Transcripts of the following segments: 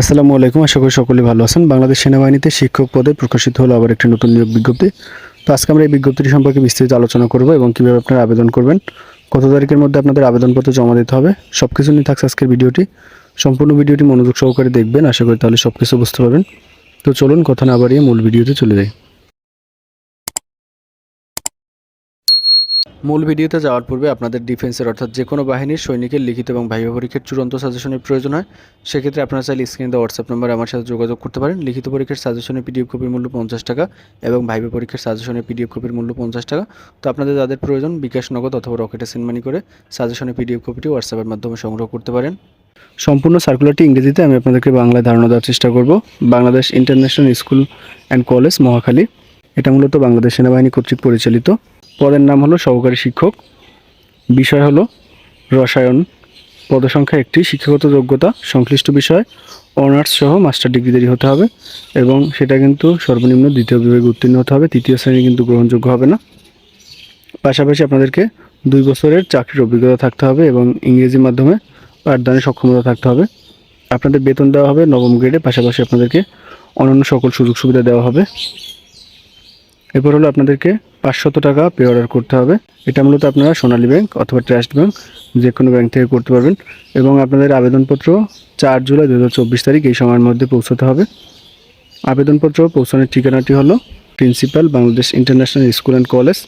আসসালামু আলাইকুম, আশা করি সকলে ভালো আছেন। বাংলাদেশ সেনাবাহিনীতে শিক্ষক পদে প্রকাশিত হলো আবার একটি নতুন নিয়োগ বিজ্ঞপ্তি। তো আজকে আমরা এই বিজ্ঞপ্তিটি সম্পর্কে বিস্তারিত আলোচনা করব এবং কীভাবে আপনারা আবেদন করবেন, কত তারিখের মধ্যে আপনাদের আবেদনপত্র জমা দিতে হবে সব কিছু নিয়ে থাকছে আজকের ভিডিওটি। সম্পূর্ণ ভিডিওটি মনোযোগ সহকারে দেখবেন, আশা করি তাহলে সব কিছু বুঝতে পারবেন। তো চলুন, কথা না বাড়িয়ে মূল ভিডিওতে চলে যাই। মূল ভিডিওতে যাওয়ার পূর্বে আপনাদের ডিফেন্সের অর্থাৎ যে কোনো বাহিনীর সৈনিকের লিখিত এবং ভাইবা পরীক্ষার চূড়ান্ত সাজেশনের প্রয়োজন হয়। সেক্ষেত্রে আপনারা চাইলে স্ক্রিনে হোয়াটসঅ্যাপ নম্বরে আমার সাথে যোগাযোগ করতে পারেন। লিখিত পরীক্ষার সাজেশনের পিডিএফ কপির মূল্য পঞ্চাশ টাকা এবং ভাইবা পরীক্ষার সাজেশনের পিডিএফ কপির মূল্য পঞ্চাশ টাকা। তো আপনাদের যাদের প্রয়োজন বিকাশ নগদ অথবা রকেটে সেন্ডমানি করে সাজেশনের পিডিএফ কপিটি হোয়াটসঅ্যাপের মাধ্যমে সংগ্রহ করতে পারেন। সম্পূর্ণ সার্কুলারটি ইংরেজিতে আমি আপনাদেরকে বাংলায় ধারণা দেওয়ার চেষ্টা করব। Bangladesh International School and College Mohakhali. এটা মূলত বাংলাদেশ সেনাবাহিনী কর্তৃক পরিচালিত। পদের নাম হলো সহকারী শিক্ষক। বিষয় হলো রসায়ন। পদসংখ্যা একটি, শিক্ষাগত যোগ্যতা সংশ্লিষ্ট বিষয়। অনার্স সহ মাস্টার ডিগ্রি ডিগ্রিধারী হতে হবে এবং সেটা কিন্তু সর্বনিম্ন দ্বিতীয় বিভাগে উত্তীর্ণ হতে হবে। তৃতীয় শ্রেণি কিন্তু গ্রহণযোগ্য হবে না। পাশাপাশি আপনাদেরকে দুই বছরের চাকরির অভিজ্ঞতা থাকতে হবে এবং ইংরেজি মাধ্যমে পাঠদানের সক্ষমতা থাকতে হবে। আপনাদের বেতন দেওয়া হবে নবম গ্রেডে পাশাপাশি আপনাদেরকে অন্যান্য সকল সুযোগ সুবিধা দেওয়া হবে। এরপর হলো আপনাদেরকে পাঁচশত টাকা পে অর্ডার করতে হবে। এটা মূলত আপনারা সোনালী ব্যাংক অথবা ট্রাস্ট ব্যাংক যে কোনো ব্যাংক থেকে করতে পারবেন এবং আপনাদের আবেদনপত্র চার জুলাই দু হাজার চব্বিশ তারিখ এই সময়ের মধ্যে পৌঁছতে হবে। আবেদনপত্র পৌঁছানোর ঠিকানাটি হলো principal Bangladesh International School and College,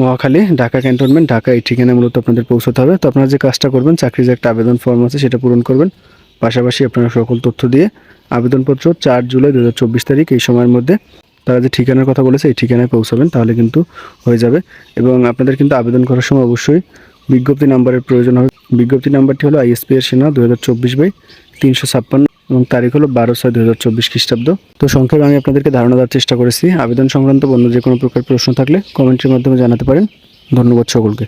Mohakhali, Dhaka cantonment. Dhaka এই ঠিকানায় মূলত আপনাদের পৌঁছতে হবে। তো আপনারা যে কাজটা করবেন, চাকরির যে একটা আবেদন ফর্ম আছে সেটা পূরণ করবেন। পাশাপাশি আপনারা সকল তথ্য দিয়ে আবেদনপত্র চার জুলাই দু হাজার চব্বিশ তারিখ এই সময়ের মধ্যে তারা যে ঠিকানার কথা বলেছে, এই ঠিকানায় পৌঁছাবেন, তাহলে কিন্তু হয়ে যাবে। এবং আপনাদের কিন্তু আবেদন করার সময় অবশ্যই বিজ্ঞপ্তি নাম্বারের প্রয়োজন হবে। বিজ্ঞপ্তি নাম্বারটি হলো আইএসপি এর সেনা দু হাজার চব্বিশ বাই তিনশো ছাপ্পান্ন এবং তারিখ হলো বারো ছয় দু হাজার চব্বিশ খ্রিস্টাব্দ। তো সংক্ষেপে আমি আপনাদেরকে ধারণা দেওয়ার চেষ্টা করেছি, আবেদন সংক্রান্ত অন্য যে কোনো প্রকার প্রশ্ন থাকলে কমেন্টের মাধ্যমে জানাতে পারেন। ধন্যবাদ সকলকে।